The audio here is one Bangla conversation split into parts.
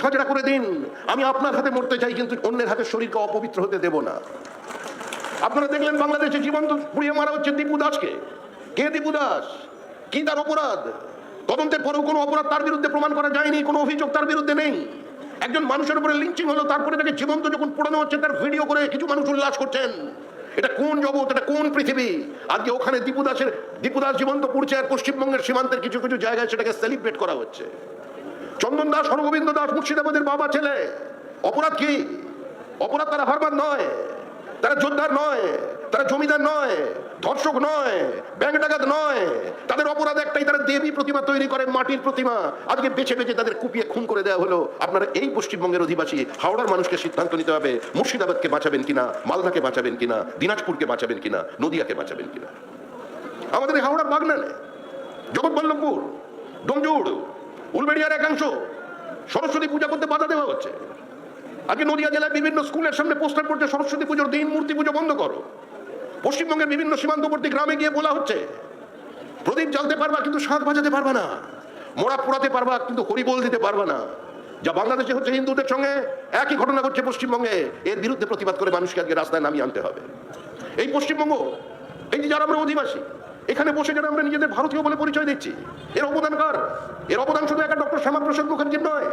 ঝাঁঝরা করে দিন। আমি আপনার হাতে মরতে চাই, কিন্তু অন্যের হাতে শরীরকে অপবিত্র হতে দেব না। আপনারা দেখলেন বাংলাদেশে জীবন্ত পুড়িয়ে মারা হচ্ছে দীপু দাসকে। কে দীপু দাস? কি তার অপরাধ? তদন্তের পরেও কোনো অপরাধ তার বিরুদ্ধে প্রমাণ করা যায়নি, কোনো অভিযোগ তার বিরুদ্ধে নেই। একজন মানুষের উপরে লিঞ্চিং হলো, তারপরে তাকে জীবন্ত যখন পোড়ানো হচ্ছে, তার ভিডিও করে কিছু মানুষ উল্লাস করছেন। এটা কোন জগৎ? এটা কোন পৃথিবী? আজকে ওখানে দীপু দাসের, দীপু দাস জীবন্ত পুড়ছে আর পশ্চিমবঙ্গের সীমান্তের কিছু কিছু জায়গায় সেটাকে সেলিব্রেট করা হচ্ছে। চন্দন দাস, হরগোবিন্দ দাস, মুর্শিদাবাদের বাবা ছেলে। অপরাধ কি? অপরাধ তারা হারবার নয়, তারা যোদ্ধার নয়, তারা জমিদার নয়, ধর্ষক নয়, ব্যাংক ডাকাত নয়। তাদের অপরাধ একটাই, তারা দেবী প্রতিমা তৈরি করে, মাটির প্রতিমা। আজকে বেছে বেছে তাদের কুপিয়ে খুন করে দেওয়া হলো। আপনারা এই পশ্চিমবঙ্গের অধিবাসী, হাওড়ার মানুষকে সিদ্ধান্ত নিতে হবে, মুর্শিদাবাদকে বাঁচাবেন কিনা, মালদাকে বাঁচাবেন কিনা, দিনাজপুরকে বাঁচাবেন কিনা, নদিয়াকে বাঁচাবেন কিনা। আমাদের হাওড়ার বাগনানে, জগৎবল্লভপুর, ডোমজুড় উলবেড়িয়ার একাংশ সরস্বতী পূজা করতে বাধা দেওয়া হচ্ছে। আজকে নদিয়া জেলার বিভিন্ন স্কুলের সামনে পোস্টার পড়ছে, সরস্বতী পুজোর দিন মূর্তি পুজো বন্ধ করো। পশ্চিমবঙ্গের বিভিন্ন সীমান্তবর্তী গ্রামে গিয়ে বলা হচ্ছে, প্রদীপ জ্বালতে পারবা কিন্তু শাঁখ বাজাতে পারবা না, মোড়া পোড়াতে পারবা কিন্তু হরিবোল দিতে পারবা না, যা বাংলাদেশে হচ্ছে হিন্দুদের সঙ্গে একই ঘটনা ঘটছে পশ্চিমবঙ্গে, এর বিরুদ্ধে প্রতিবাদ করে মানুষকে আজকে রাস্তায় নামিয়ে আনতে হবে। এই পশ্চিমবঙ্গ, এই যে যারা আমরা অধিবাসী এখানে বসে যারা আমরা নিজেদের ভারতীয় বলে পরিচয় দিচ্ছি। এর অবদান কার? এর অবদান শুধু একটা ডক্টর শ্যামাপ্রসাদ মুখার্জির নয়।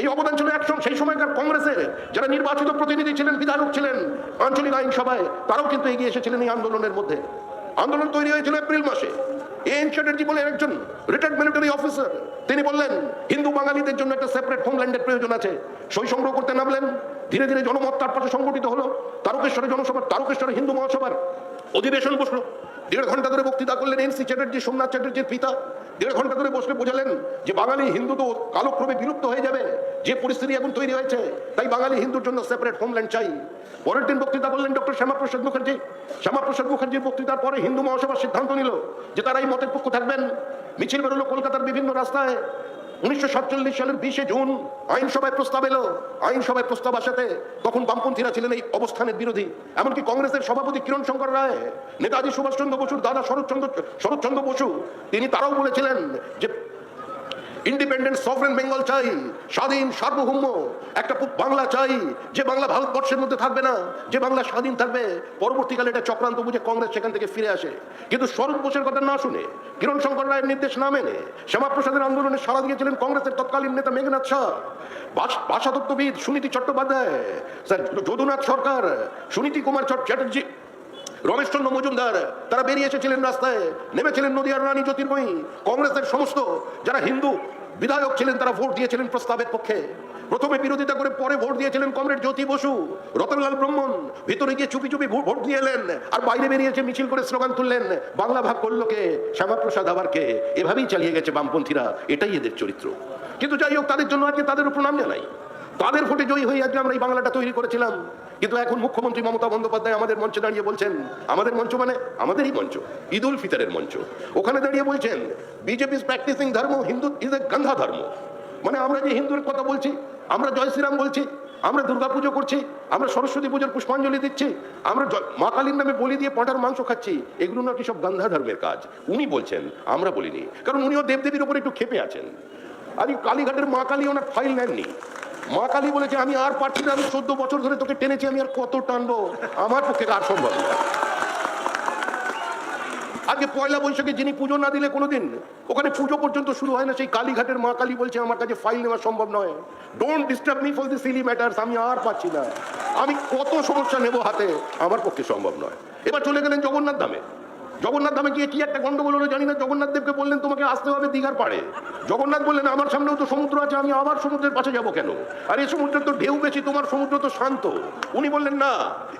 এই অবদান ছিল এক সেই সময়কার কংগ্রেসের। যারা নির্বাচিত প্রতিনিধি ছিলেন, বিধায়ক ছিলেন, আঞ্চলিক আইনসভায়, তারাও কিন্তু এগিয়ে এসেছিলেন এই আন্দোলনের মধ্যে। আন্দোলন তৈরি হয়েছিল এপ্রিল মাসে। এন চ্যাটার্জি বলে একজন রিটায়ার্ড মিলিটারি অফিসার তিনি বললেন, হিন্দু বাঙালিদের জন্য একটা সেপারেট হোমল্যান্ডের প্রয়োজন আছে। সই সংগ্রহ করতে নামলেন। ধীরে ধীরে জনমত তার পাশে সংগঠিত হলো। তারকেশ্বরে জনসভা তারকেশ্বরে হিন্দু মহাসভার। অধিবেশন বসল। দেড় ঘণ্টা ধরে বক্তৃতা করলেন এনসি চ্যাটার্জি, সোমনাথ চ্যাটার্জির পিতা। দেড় ঘণ্টা ধরে বসলে বোঝালেন যে বাঙালি হিন্দু তো কালক্রমে বিলুপ্ত হয়ে যাবে। যে পরিস্থিতি এখন তৈরি হয়েছে, তাই বাঙালি হিন্দুর জন্য সেপারেট হোমল্যান্ড চাই। পরের দিন বক্তৃতা করলেন ডক্টর শ্যামাপ্রসাদ মুখার্জি। শ্যামাপ্রসাদ মুখার্জির বক্তৃতার পরে হিন্দু মহাসভা সিদ্ধান্ত নিল যে তারা এই মতের পক্ষ থাকবেন। মিছিল বেরোলো কলকাতার বিভিন্ন রাস্তায়। উনিশশো সাতচল্লিশ সালের বিশে জুন আইনসভায় প্রস্তাব এলো। আইনসভায় প্রস্তাব আসাতে তখন বামপন্থীরা ছিলেন এই অবস্থানের বিরোধী। এমনকি কংগ্রেসের সভাপতি কিরণ শঙ্কর রায়, নেতাজি সুভাষচন্দ্র বসুর দাদা শরৎচন্দ্র শরৎচন্দ্র বসু, তিনি তারাও বলেছিলেন যে ইন্ডিপেন্ডেন্ট সফরেন বেঙ্গল চাই, স্বাধীন সার্বভৌম, একটা বাংলা চাই, যে বাংলা ভারতবর্ষের মধ্যে থাকবে না, যে বাংলা স্বাধীন থাকবে, পরবর্তীকালে এটা চক্রান্ত বুঝে কংগ্রেস সেখান থেকে ফিরে আসে। কিন্তু স্বরূপ বোসের কথা না শুনে, কিরণ শঙ্কর রায়ের নির্দেশ না মেনে, শ্যামাপ্রসাদের আন্দোলনে সাড়া দিয়েছিলেন কংগ্রেসের তৎকালীন নেতা মেঘনাথ শাহ। ভাষ- ভাষাতত্ত্ববিদ সুনীতি চট্টোপাধ্যায়, স্যার যদুনাথ সরকার, সুনীতি কুমার চ্যাটার্জি রমেশচন্দ্র মজুমদার, তারা বেরিয়ে এসেছিলেন রাস্তায়, নেমেছিলেন নদিয়ার রানী জ্যোতির্ময়ী, কংগ্রেসের সমস্ত, যারা হিন্দু বিধায়ক ছিলেন, তারা ভোট দিয়েছিলেন প্রস্তাবের পক্ষে। প্রথমে বিরোধিতা করে পরে ভোট দিয়েছিলেন কমরেড জ্যোতি বসু, রতনলাল ব্রহ্মণ, ভিতরে গিয়ে চুপি চুপি ভোট দিয়ে এলেন, আর বাইরে বেরিয়েছে মিছিল করে স্লোগান তুললেন, বাংলা ভাগ করল কে, শ্যামাপ্রসাদ আবার কে? এভাবেই চালিয়ে গেছে বামপন্থীরা, এটাই এদের চরিত্র। কিন্তু যাই হোক, তাদের জন্য আজকে তাদের প্রণাম জানাই। তাদের ভোটে জয়ী হয়ে আজকে আমরা এই বাংলাটা তৈরি করেছিলাম। কিন্তু এখন মুখ্যমন্ত্রী মমতা বন্দ্যোপাধ্যায় আমাদের মঞ্চে দাঁড়িয়ে বলছেন, আমাদের মঞ্চ মানে আমাদেরই মঞ্চ ঈদ উল ফিতরের মঞ্চ। ওখানে দাঁড়িয়ে বলছেন বিজেপি ইজ প্র্যাকটিসিং ধর্ম, হিন্দু ইজ এ গান্ধা ধর্ম। মানে আমরা যে হিন্দুর কথা বলছি, আমরা জয় শ্রীরাম বলছি, আমরা দুর্গা পুজো করছি, আমরা সরস্বতী পুজোর পুষ্পাঞ্জলি দিচ্ছি, আমরা মা কালীর নামে বলি দিয়ে পটার মাংস খাচ্ছি, এগুলো নাকি সব গান্ধা ধর্মের কাজ। উনি বলছেন, আমরা বলিনি। কারণ উনিও দেবদেবীর উপরে একটু খেপে আছেন। আর এই কালীঘাটের মা কালী ওনার ফাইল নেননি। মা কালী বলেছে, আমি আর পারছি না, আমি চোদ্দ বছর ধরে তোকে টেনেছি, আমি আর কত টানবো? আমার পক্ষে আর সম্ভব আজকে পয়লা বৈশাখে যিনি পুজো না দিলে কোনোদিন ওখানে পুজো পর্যন্ত শুরু হয় না, সেই কালীঘাটের মা কালী বলছে, আমার কাছে ফাইল নেওয়া সম্ভব নয়। Don't disturb me for the silly matters আমি আর পাচ্ছি না। আমি কত সমস্যা নেব হাতে, আমার পক্ষে সম্ভব নয়। এবার চলে গেলেন জগন্নাথ ধামে। জগন্নাথ ধামে গিয়ে কি একটা গন্ডগোল হলো জানি না, জগন্নাথ দেবকে বললেন, তোমাকে আসতে হবে দীঘার পাড়ে। জগন্নাথ বললেন, আমার সামনেও তো সমুদ্র আছে, আমি আবার সমুদ্রের পাশে যাব কেন? আর এই সমুদ্রের তো ঢেউ বেশি, তোমার সমুদ্র তো শান্ত। উনি বললেন, না,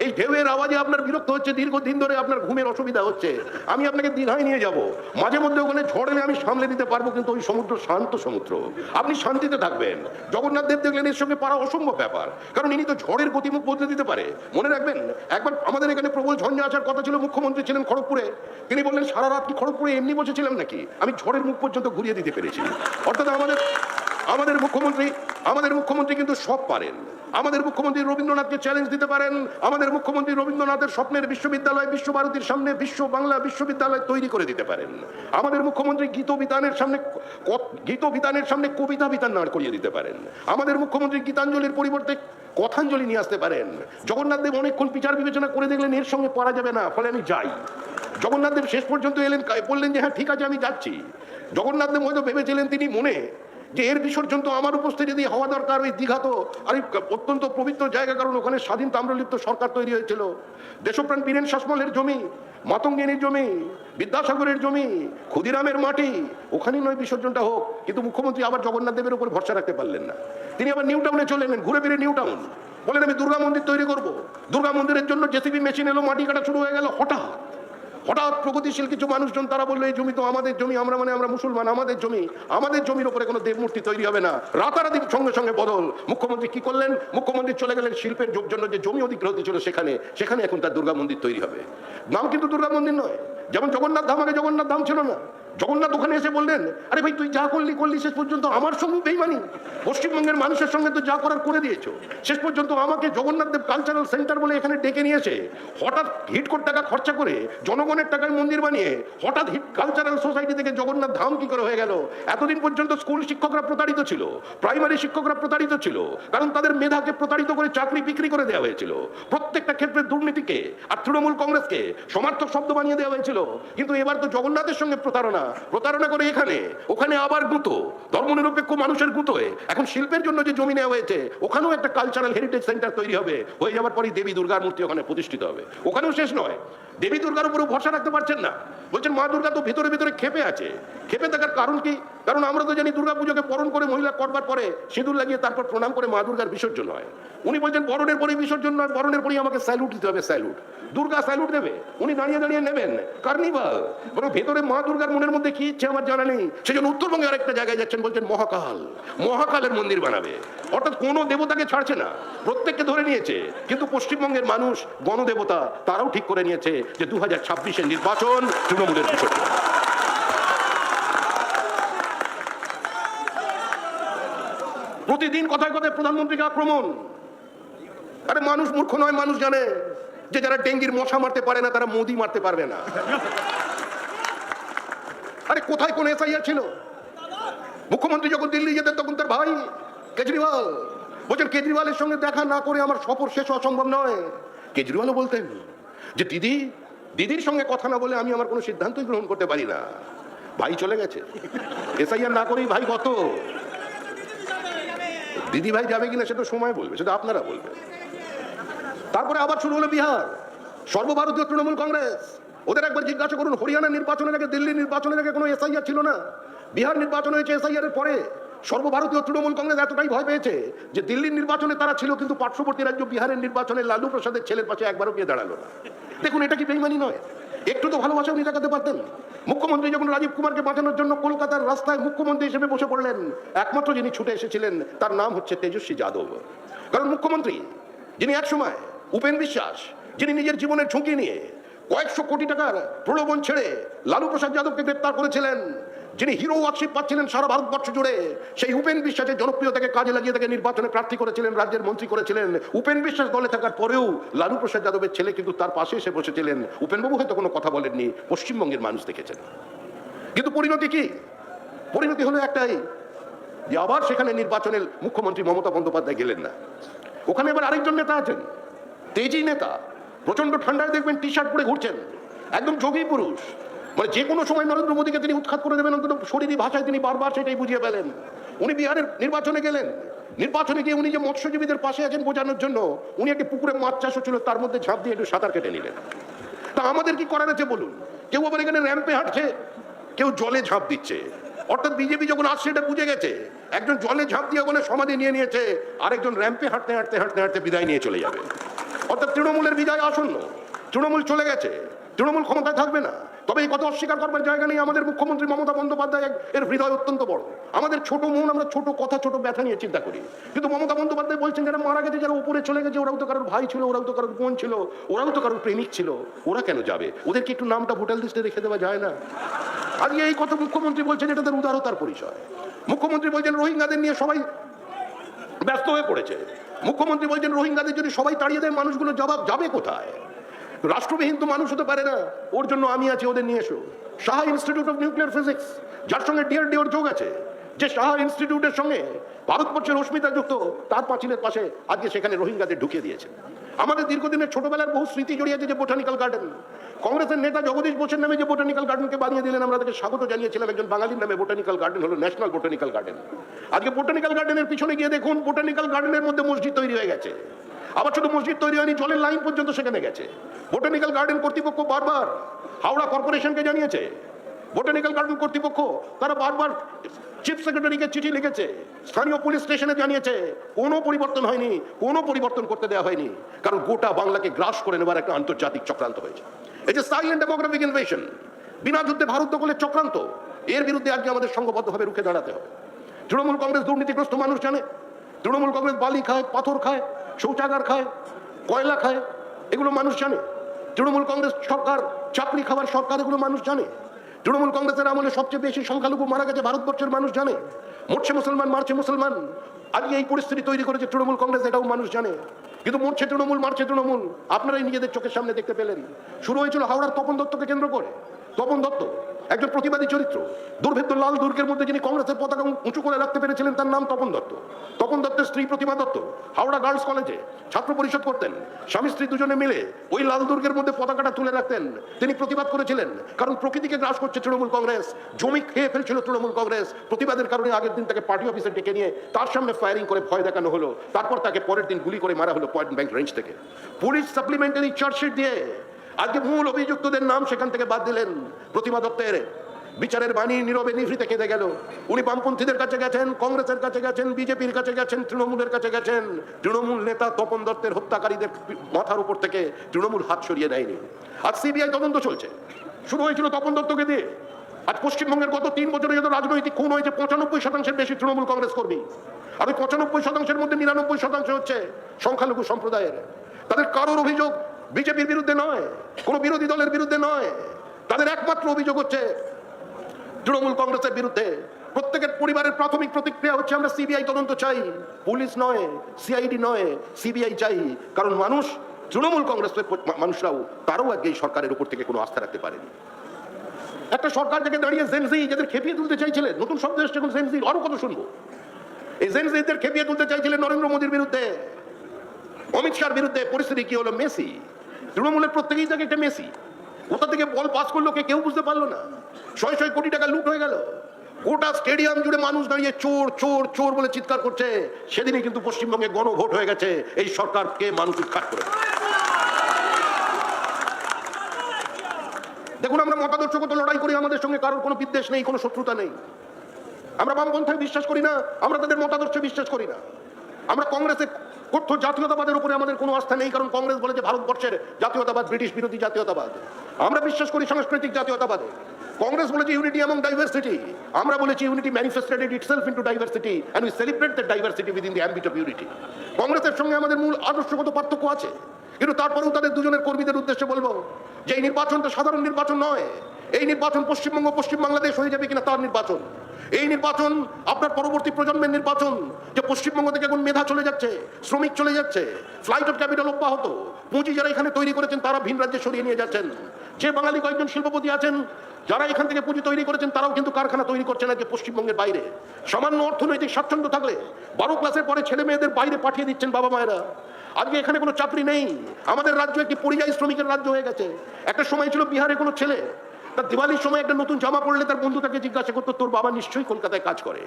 এই ঢেউয়ের আওয়াজে আপনার বিরক্ত হচ্ছে, দীর্ঘদিন ধরে আপনার ঘুমের অসুবিধা হচ্ছে। আমি আপনাকে দীঘায় নিয়ে যাব। মাঝে মধ্যে ওখানে ঝড় আমি সামলে দিতে পারব, কিন্তু ওই সমুদ্র শান্ত সমুদ্র। আপনি শান্তিতে থাকবেন। জগন্নাথ দেব দেখলেন, এর সঙ্গে পারা অসম্ভব ব্যাপার, কারণ ইনি তো ঝড়ের গতিমুখ বদলে দিতে পারে। মনে রাখবেন, একবার আমাদের এখানে প্রবল ঝঞ্ঝা আসার কথা ছিল, মুখ্যমন্ত্রী ছিলেন খড়গপুরে। তিনি বললেন, সারা রাত কি খড়গপুরে এমনি বসেছিলাম নাকি? আমি ঝড়ের মুখ পর্যন্ত ঘুরিয়ে দিতে পেরেছি। অর্থাৎ আমাদের আমাদের মুখ্যমন্ত্রী আমাদের মুখ্যমন্ত্রী কিন্তু সব পারেন। আমাদের মুখ্যমন্ত্রী রবীন্দ্রনাথকে চ্যালেঞ্জ দিতে পারেন। আমাদের মুখ্যমন্ত্রী রবীন্দ্রনাথের স্বপ্নের বিশ্ববিদ্যালয়, বিশ্বভারতীর সামনে বিশ্ব বাংলা বিশ্ববিদ্যালয় তৈরি করে দিতে পারেন। আমাদের মুখ্যমন্ত্রী গীত বিতানের সামনে গীত বিতানের সামনে কবিতা বিতান দাঁড় করিয়ে দিতে পারেন। আমাদের মুখ্যমন্ত্রী গীতাঞ্জলির পরিবর্তে কথাঞ্জলি নিয়ে আসতে পারেন। জগন্নাথ দেব অনেকক্ষণ বিচার বিবেচনা করে দেখলেন এর সঙ্গে পারা যাবে না, ফলে আমি যাই। জগন্নাথ দেব শেষ পর্যন্ত এলেন বললেন যে হ্যাঁ ঠিক আছে, আমি যাচ্ছি। জগন্নাথ দেব হয়তো ভেবেছিলেন তিনি মনে যে এর বিসর্জন তো আমার উপস্থিতি হওয়া দরকার, ওই দীঘা তো আর অত্যন্ত পবিত্র জায়গা, কারণ ওখানে স্বাধীন তাম্রলিপ্ত সরকার তৈরি হয়েছিল। দেশপ্রাণ বীরেন শাসমলের জমি, মাতঙ্গিনীর জমি, বিদ্যাসাগরের জমি, ক্ষুদিরামের মাটি, ওখানেই নয় বিসর্জনটা হোক, কিন্তু মুখ্যমন্ত্রী আবার জগন্নাথ দেবের উপর ভরসা রাখতে পারলেন না। তিনি আবার নিউ টাউনে চলে এলেন, ঘুরে ফিরে নিউ টাউন। বলেন, আমি দুর্গা মন্দির তৈরি করব। দুর্গা মন্দিরের জন্য জেসিবি মেশিন এলো, মাটি কাটা শুরু হয়ে গেল, হঠাৎ। হঠাৎ প্রগতিশীল কিছু মানুষজন, তারা বলল, এই জমি তো আমাদের জমি, আমরা মানে আমরা মুসলমান, আমাদের জমি, আমাদের জমির উপরে কোনো দেবমূর্তি তৈরি হবে না। রাতারাতি সঙ্গে সঙ্গে বদল। মুখ্যমন্ত্রী কি করলেন? মুখ্যমন্ত্রী চলে গেলেন শিল্পের যোগ জন্য যে জমি অধিগ্রহণ ছিল সেখানে সেখানে এখন তার দুর্গা মন্দির তৈরি হবে। নাম কিন্তু দুর্গা মন্দির নয়। যেমন জগন্নাথ ধাম আগে জগন্নাথ ধাম ছিল না। জগন্নাথ ওখানে এসে বললেন, আরে ভাই, তুই যা করলি করলি, শেষ পর্যন্ত আমার সঙ্গে বেইমানি পশ্চিমবঙ্গের মানুষের সঙ্গে তো যা করার করে দিয়েছ। শেষ পর্যন্ত আমাকে জগন্নাথ দেব কালচারাল সেন্টার বলে এখানে ডেকে নিয়েছে হঠাৎ হিট কোটি টাকা খরচা করে জনগণের টাকায় মন্দির বানিয়ে হঠাৎ হিট কালচারাল সোসাইটি থেকে জগন্নাথ ধাম কি করে হয়ে গেল? এতদিন পর্যন্ত স্কুল শিক্ষকরা প্রতারিত ছিল প্রাইমারি শিক্ষকরা প্রতারিত ছিল, কারণ তাদের মেধাকে প্রতারিত করে চাকরি বিক্রি করে দেওয়া হয়েছিল। প্রত্যেকটা ক্ষেত্রে দুর্নীতিকে আর তৃণমূল কংগ্রেসকে সমার্থক শব্দ বানিয়ে দেওয়া হয়েছিল। কিন্তু এবার তো জগন্নাথের সঙ্গে প্রতারণা। প্রতারণা করে এখানে। ওখানে আবার গুঁতো। ধর্মনিরপেক্ষ মানুষের গুঁতোয়। এখন শিল্পের জন্য যে জমি নেওয়া হয়েছে, ওখানেও একটা কালচারাল হেরিটেজ সেন্টার তৈরি হবে। হয়ে যাওয়ার পরেই দেবী দুর্গার মূর্তি ওখানে প্রতিষ্ঠিত হবে। ওখানেও শেষ নয়। দেবী দুর্গার উপরে ভরসা রাখতে পারছেন না। বলছেন, মা দুর্গা তো ভেতরে ভেতরে খেপে আছে। খেপে থাকার কারণ কি? কারণ আমরা তো জানি দুর্গা পুজোকে বরণ করে মহিলা করবার পরে সিঁদুর লাগিয়ে তারপর প্রণাম করে মা দুর্গার বিসর্জন হয়। উনি বলছেন, বরণের পরে বিসর্জন নয়, বরণের পরেই আমাকে স্যালুট দিতে হবে, স্যালুট। দুর্গা স্যালুট দেবে। উনি দাঁড়িয়ে দাঁড়িয়ে নেবেন। কার্নিভাল। বরং ভেতরে মা দুর্গার মনের মধ্যে কি ইচ্ছে আমার জানা নেই। সেজন্য উত্তরবঙ্গে আরেকটা জায়গায় যাচ্ছেন, বলছেন মহাকাল। মহাকালের মন্দির বানাবে। অর্থাৎ কোনো দেবতাকে ছাড়ছে না। প্রত্যেককে ধরে নিয়েছে। কিন্তু পশ্চিমবঙ্গের মানুষ, গণদেবতা, তারাও ঠিক করে নিয়েছে যে দু হাজার নির্বাচন তৃণমূলের বিসর্জন। প্রতিদিন কথায় কথায় প্রধানমন্ত্রীকে আক্রমণ। আরে মানুষ মূর্খ নয়, মানুষ জানে যে যারা ডেঙ্গির মশা মারতে পারে না, তারা মোদি মারতে পারবে না। আরে কোথায় কোন এসআইআর ছিল? মুখ্যমন্ত্রী যখন দিল্লি যেতেন, তখন তার ভাই কেজরিওয়াল, বলছেন, কেজরিওয়ালের সঙ্গে দেখা না করে আমার সফর শেষ অসম্ভব নয়। কেজরিওয়ালও বলতেন যে, দিদি, দিদির সঙ্গে কথা না বলে আমি আমার কোনো সিদ্ধান্তই গ্রহণ করতে পারি না। ভাই চলে গেছে। এসআইআর না করেই ভাই কত দিদি ভাই যাবে কিনা সেটা সময় বলবে, সেটা আপনারা বলবেন। তারপরে আবার শুরু হলো বিহার। সর্বভারতীয় তৃণমূল কংগ্রেস। ওদের একবার জিজ্ঞাসা করুন, হরিয়ানা নির্বাচনের আগে, দিল্লি নির্বাচনের আগে কোনো এসআইআর ছিল না? বিহার নির্বাচন হয়েছে এসআইআর এর পরে। সর্বভারতীয় তৃণমূল কংগ্রেস এতটাই ভয় পেয়েছে যে দিল্লির নির্বাচনে তারা ছিল, কিন্তু পার্শ্ববর্তী রাজ্য বিহারের নির্বাচনে লালু প্রসাদের ছেলের পাশে একবারও গিয়ে দাঁড়াল না। দেখুন, এটা কি বেইমানি নয়? একটু তো ভালোবাসা উনি দেখাতে পারতেন। মুখ্যমন্ত্রী যখন রাজীব কুমারকে বাঁচানোর জন্য কলকাতার রাস্তায় মুখ্যমন্ত্রী হিসেবে বসে পড়লেন, একমাত্র যিনি ছুটে এসেছিলেন, তার নাম হচ্ছে তেজস্বী যাদব। কারণ মুখ্যমন্ত্রী, যিনি একসময় উপেন বিশ্বাস, যিনি নিজের জীবনের ঝুঁকি নিয়ে কয়েকশো কোটি টাকার প্রলোভন ছেড়ে লালু প্রসাদ যাদবকে গ্রেপ্তার করেছিলেন যিনি হিরো ওয়ার্কশিপ পাচ্ছিলেন সারা ভারতবর্ষ জুড়ে, সেই উপেন বিশ্বাসের জনপ্রিয়তাকে কাজে লাগিয়ে তাকে নির্বাচনে প্রার্থী করেছিলেন, রাজ্যের মন্ত্রী করেছিলেন। উপেন বিশ্বাস দলে থাকার পরেও লালু প্রসাদ যাদবের ছেলে কিন্তু তার পাশে এসে বসেছিলেন। উপেনবাবু হয়তো কোনো কথা বলেননি, পশ্চিমবঙ্গের মানুষ দেখেছেন। কিন্তু পরিণতি কি? পরিণতি হলো একটাই, যে আবার সেখানে নির্বাচনের মুখ্যমন্ত্রী মমতা বন্দ্যোপাধ্যায় গেলেন না। ওখানে এবার আরেকজন নেতা আছেন, তেজি নেতা। প্রচণ্ড ঠান্ডায় দেখবেন টি শার্ট পরে ঘুরছেন, একদম যোগী পুরুষ। মানে যে কোনো সময় নরেন্দ্র মোদীকে তিনি উৎখাত করে দেবেন, অন্তত শরীরী ভাষায় তিনি বারবার সেটাই বুঝিয়ে পেলেন উনি বিহারের নির্বাচনে গেলেন। নির্বাচনে গিয়ে উনি যে মৎস্যজীবীদের পাশে আছেন বোঝানোর জন্য, উনি একটি পুকুরে মাছ চাষ ছিল তার মধ্যে ঝাঁপ দিয়ে একটু সাঁতার কেটে নিলেন। তা আমাদের কি করার আছে বলুন? কেউ আবার এখানে র্যাম্পে হাঁটছে? কেউ জলে ঝাঁপ দিচ্ছে। অর্থাৎ বিজেপি যখন আসছে, এটা বুঝে গেছে। একজন জলে ঝাঁপ দিয়ে ওখানে সমাধি নিয়ে নিয়েছে, আরেকজন র্যাম্পে হাঁটতে হাঁটতে হাঁটতে হাঁটতে বিদায় নিয়ে চলে যাবে। অর্থাৎ তৃণমূলের বিদায় আসন্ন। তৃণমূল চলে গেছে। তৃণমূল ক্ষমতায় থাকবে না। তবে এই কথা অস্বীকার করবার জায়গা নেই আমাদের মুখ্যমন্ত্রী মমতা বন্দ্যোপাধ্যায়। এর হৃদয় অত্যন্ত বড়। আমাদের ছোট মন, আমরা ছোট কথা, ছোট ব্যথা নিয়ে চিন্তা করি। কিন্তু মমতা বন্দ্যোপাধ্যায় বলছেন যারা মারা গেছে, যারা উপরে চলে গেছে, ওরাও তো কারোর ভাই ছিল, ওরাও তো কারোর বোন ছিল, ওরাও তো কারোর প্রেমিক ছিল, ওরা কেন যাবে? ওদেরকে একটু নামটা ভোটার লিস্টে রেখে দেওয়া যায় না? আজকে এই কথা মুখ্যমন্ত্রী বলছেন, এটা তার উদারতার পরিচয়। মুখ্যমন্ত্রী বলছেন, রোহিঙ্গাদের নিয়ে সবাই ব্যস্ত হয়ে পড়েছে। মুখ্যমন্ত্রী বলছেন, রোহিঙ্গাদের যদি সবাই তাড়িয়ে দেয়, মানুষগুলো জবাব যাবে কোথায়? রাষ্ট্রবিহীন তো মানুষ হতে পারে না। ওর জন্য আমি আছি, ওদের নিয়ে এসো। Saha institute of nuclear physics, যার সঙ্গে ডিআর ডিওর যোগ আছে। যে সাহা ইনস্টিটিউটের সঙ্গে ভারতবর্ষের অস্মিতা যুক্ত, তার পাঁচিলের পাশে আজকে সেখানে রোহিঙ্গাদের ঢুকিয়ে দিয়েছে আমাদের দীর্ঘদিনের ছোটবেলার বহু স্মৃতি জড়িয়ে আছে যে বোটানিক্যাল গার্ডেন। কংগ্রেসের নেতা জগদীশ বোসের নামে যে বোটানিক্যাল গার্ডেনকে বানিয়ে দিলেন, আমরা তাকে স্বাগত জানিয়েছিলাম। একজন বাঙালির নামে বোটানিক্যাল গার্ডেন হলো ন্যাশনাল বোটানিক্যাল গার্ডেন। আজকে বোটানিক্যাল গার্ডেনের পিছনে গিয়ে দেখুন, বোটানিক্যাল গার্ডেনের মধ্যে মসজিদ তৈরি হয়ে গেছে। আবার শুধু মসজিদ তৈরি হয়নি, জলের লাইন পর্যন্ত সেখানে গেছে। বোটানিক্যাল গার্ডেন কর্তৃপক্ষ বারবার হাওড়া কর্পোরেশনকে জানিয়েছে। বোটানিক্যাল গার্ডেন কর্তৃপক্ষ তারা বারবার চিফ সেক্রেটারিকে চিঠি লিখেছে। স্থানীয় পুলিশ স্টেশনে জানিয়েছে, কোনো পরিবর্তন হয়নি, কোনো পরিবর্তন করতে দেওয়া হয়নি। কারণ গোটা বাংলাকে গ্রাস করে নেবার একটা আন্তর্জাতিক চক্রান্ত হয়েছে। এই যে সাইলেন্ট ডেমোগ্রাফিক ইনভেশন বিনা যুদ্ধে ভারত দখলের চক্রান্ত, এর বিরুদ্ধে আজকে আমাদের সংঘবদ্ধভাবে রুখে দাঁড়াতে হবে। তৃণমূল কংগ্রেস দুর্নীতিগ্রস্ত মানুষ জানে, তৃণমূল কংগ্রেস বালি খায়, পাথর খায় শৌচাগার খায়, কয়লা খায়, এগুলো মানুষ জানে। তৃণমূল কংগ্রেস সরকার, চাকরি খাবার সরকার, এগুলো মানুষ জানে। তৃণমূল কংগ্রেসের আমলে সবচেয়ে বেশি সংখ্যালঘু মারা গেছে ভারতবর্ষের মানুষ জানে। মরছে মুসলমান, মারছে মুসলমান। আজকে এই পরিস্থিতি তৈরি করেছে তৃণমূল কংগ্রেস, এটাও মানুষ জানে। কিন্তু মরছে তৃণমূল, মারছে তৃণমূল। আপনারাই নিজেদের চোখের সামনে দেখতে পেলেন। শুরু হয়েছিল হাওড়ার তপন দত্তকে কেন্দ্র করে। তপন দত্ত একজন প্রতিবাদী চরিত্র। দুর্ভেদ্য লাল দুর্গের মধ্যে যিনি কংগ্রেসের পতাকা উঁচু করে রাখতে পেরেছিলেন, তার নাম তপন দত্ত। তপন দত্তের স্ত্রী প্রতিমা দত্ত। হাওড়া গার্লস কলেজে ছাত্র পরিষদ করতেন। স্বামী স্ত্রী দুজনে মিলে ওই লাল দুর্গের মধ্যে পতাকাটা তুলে রাখতেন। তিনি প্রতিবাদ করেছিলেন, কারণ প্রকৃতিকে গ্রাস করছে তৃণমূল কংগ্রেস। জমি খেয়ে ফেলছিল তৃণমূল কংগ্রেস। প্রতিবাদের কারণে আগের দিন তাকে পার্টি অফিসে ডেকে নিয়ে তার সামনে ফায়ারিং করে ভয় দেখানো হলো। তারপর তাকে পরের দিন গুলি করে মারা হলো পয়েন্ট ব্যাংক রেঞ্জ থেকে। পুলিশ সাপ্লিমেন্টারি চার্জশিট দিয়ে আজকে মূল অভিযুক্তদের নাম সেখান থেকে বাদ দিলেন প্রতিমা দত্তের। বিচারের বাণী নীরবে নিভৃতে কেঁদে গেল। উনি বামপন্থীদের কাছে গেছেন, কংগ্রেসের কাছে গেছেন, বিজেপির কাছে গেছেন, তৃণমূলের কাছে গেছেন। তৃণমূল নেতা তপন দত্তের হত্যাকারীদের মাথার উপর থেকে তৃণমূল হাত সরিয়ে দেয়নি। আজ সিবিআই তদন্ত চলছে। শুরু হয়েছিল তপন দত্তকে দিয়ে। আজ পশ্চিমবঙ্গের গত তিন বছরে যত রাজনৈতিক খুন হয়েছে, পঁচানব্বই শতাংশের বেশি তৃণমূল কংগ্রেস কর্মী। আর ওই পঁচানব্বই শতাংশের মধ্যে নিরানব্বই শতাংশ হচ্ছে সংখ্যালঘু সম্প্রদায়ের। তাদের কারোর অভিযোগ বিজেপির বিরুদ্ধে নয়, কোনো বিরোধী দলের বিরুদ্ধে নয়। তাদের একমাত্র অভিযোগ হচ্ছে, তৃণমূল কংগ্রেসের বিরুদ্ধে। প্রত্যেকের পরিবারের প্রাথমিক প্রতিক্রিয়া হচ্ছে, আমরা সিবিআই তদন্ত চাই। পুলিশ নয়, সিআইডি নয়, সিবিআই চাই। কারণ মানুষ, তৃণমূল কংগ্রেসের মানুষরাও তারাও আজকে এই সরকারের উপর থেকে কোনো আস্থা রাখতে পারেনি। একটা সরকার থেকে দাঁড়িয়ে জেনজি যাদের খেপিয়ে তুলতে চাইছিলেন, নতুন শব্দ এসছে এখন জেনজি আরও কত শুনব? এই জেনজিদের খেপিয়ে তুলতে চাইছিলেন নরেন্দ্র মোদীর বিরুদ্ধে। অমিত শাহর বিরুদ্ধে পরিস্থিতি কি হলো? মেসি। তৃণমূলের প্রত্যেকেই তাকে একটা মেসি। কোথা থেকে বল পাস করল কে কেউ বুঝতে পারল না। ছয় ছয় কোটি টাকা লুট হয়ে গেল। গোটা স্টেডিয়াম জুড়ে মানুষ দাঁড়িয়ে চোর চোর চোর বলে চিৎকার করছে। সেদিনই কিন্তু পশ্চিমবঙ্গে গণভোট হয়ে গেছে। এই সরকারকে মানুষ উৎখাত করে। দেখুন, আমরা মতাদর্শগত লড়াই করি, আমাদের সঙ্গে কারোর কোনো বিদ্বেষ নেই, কোনো শত্রুতা নেই। আমরা বামপন্থায় বিশ্বাস করি না, আমরা তাদের মতাদর্শে বিশ্বাস করি না। আমরা কংগ্রেসে কথ্য জাতীয়তাবাদের উপরে আমাদের কোনো আস্থা নেই, কারণ কংগ্রেস বলে যে ভারতবর্ষের জাতীয়তাবাদ, ব্রিটিশ বিরোধী জাতীয়তাবাদ। আমরা বিশ্বাস করি সাংস্কৃতিক জাতীয়তাবাদে। কংগ্রেস বলেছে ইউনিটি এবং ডাইভার্সিটি আমরা বলেছি unity manifested itself into diversity and we celebrate the diversity within the ambit of unity কংগ্রেসের সঙ্গে আমাদের মূল আদর্শগত পার্থক্য আছে। কিন্তু তারপরেও তাদের দুজনের কর্মীদের উদ্দেশ্যে বলব, যে এই নির্বাচনটা সাধারণ নির্বাচন নয়, এই নির্বাচন পশ্চিমবঙ্গ পশ্চিম বাংলাদেশ হয়ে যাবে কিনা তার নির্বাচন। এই নির্বাচন আপনার পরবর্তী প্রজন্মের নির্বাচন, যে পশ্চিমবঙ্গ থেকে এখন মেধা চলে যাচ্ছে, শ্রমিক চলে যাচ্ছে ফ্লাইট অফ ক্যাপিটাল অব্যাহত। পুঁজি যারা এখানে তৈরি করেছেন, তারা ভিন রাজ্যে সরিয়ে নিয়ে যাচ্ছেন। যে বাঙালি কয়েকজন শিল্পপতি আছেন, যারা এখান থেকে পুঁজি তৈরি করেছেন, তারাও কিন্তু কারখানা তৈরি করছেন আজকে পশ্চিমবঙ্গের বাইরে। সামান্য অর্থনৈতিক স্বাচ্ছন্দ্য থাকলে বারো ক্লাসের পরে ছেলে মেয়েদের বাইরে পাঠিয়ে দিচ্ছেন বাবা মায়েরা। আজকে এখানে কোনো চাকরি নেই। আমাদের রাজ্য একটি পরিযায়ী শ্রমিকের রাজ্য হয়ে গেছে। একটা সময় ছিল বিহারে কোনো ছেলে তার দিওয়ালির সময় একটা নতুন জামা পড়লে তার বন্ধু তাকে জিজ্ঞাসা করতো, তোর বাবা নিশ্চয়ই কলকাতায় কাজ করে।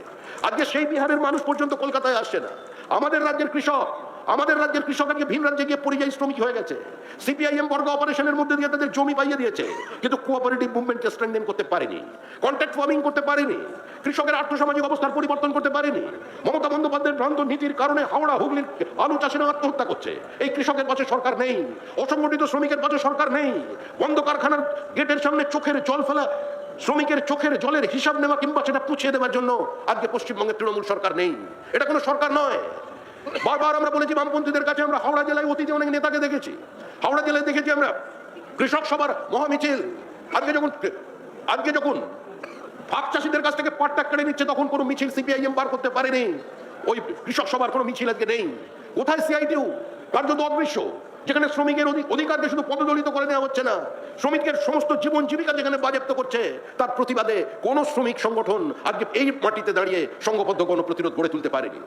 আজকে সেই বিহারের মানুষ পর্যন্ত কলকাতায় আসছে না। আমাদের রাজ্যের কৃষক, আমাদের রাজ্যের কৃষক আজকে ভিন রাজ্যে গিয়ে পরিযায়ী শ্রমিক হয়ে গেছে। সিপিআইএম বর্গ অপারেশনের মধ্যে দিয়ে তাদের জমি পাইয়ে দিয়েছে। কিন্তু কোঅপারেটিভ মুভমেন্টকে স্ট্রেংথেন করতে পারেনি। কন্ট্রাক্ট ফার্মিং করতে পারেনি। কৃষকের আর্থসামাজিক অবস্থার পরিবর্তন করতে পারেনি। মমতা বন্দ্যোপাধ্যায়ের ভ্রান্ত নীতির কারণে হাওড়া হুগলির আলু চাষিরা আত্মহত্যা করছে। এই কৃষকের পাশে সরকার নেই, অসংগঠিত শ্রমিকের পাশে সরকার নেই। বন্ধ কারখানার গেটের সামনে চোখের জল ফেলা, শ্রমিকের চোখের জলের হিসাব নেওয়া কিংবা সেটা পুছিয়ে দেওয়ার জন্য আজকে পশ্চিমবঙ্গের তৃণমূল সরকার নেই। এটা কোনো সরকার নয়। বারবার আমরা বলেছি বামপন্থীদের কাছে আমরা হাওড়া জেলায় অতীতে অনেক নেতাকে দেখেছি। হাওড়া জেলায় দেখেছি আমরা কৃষক সভার মহামিছিল। আজকে যখন আজকে যখন পাক চাষিদের কাছ থেকে পাটটা কেড়ে নিচ্ছে, তখন কোনো মিছিল সিপিআইএম বার করতে পারেনি। ওই কৃষক সভার কোনো মিছিল আজকে নেই। কোথায় সিআইটিউ কার্যত অদৃশ্য। যেখানে শ্রমিকের অধি- অধিকারকে শুধু পদদলিত করে নেওয়া হচ্ছে না শ্রমিকের সমস্ত জীবন জীবিকা যেখানে বাজেপ্ত করছে, তার প্রতিবাদে কোনো শ্রমিক সংগঠন আজকে এই মাটিতে দাঁড়িয়ে সংঘবদ্ধ কোনো প্রতিরোধ গড়ে তুলতে পারেনি।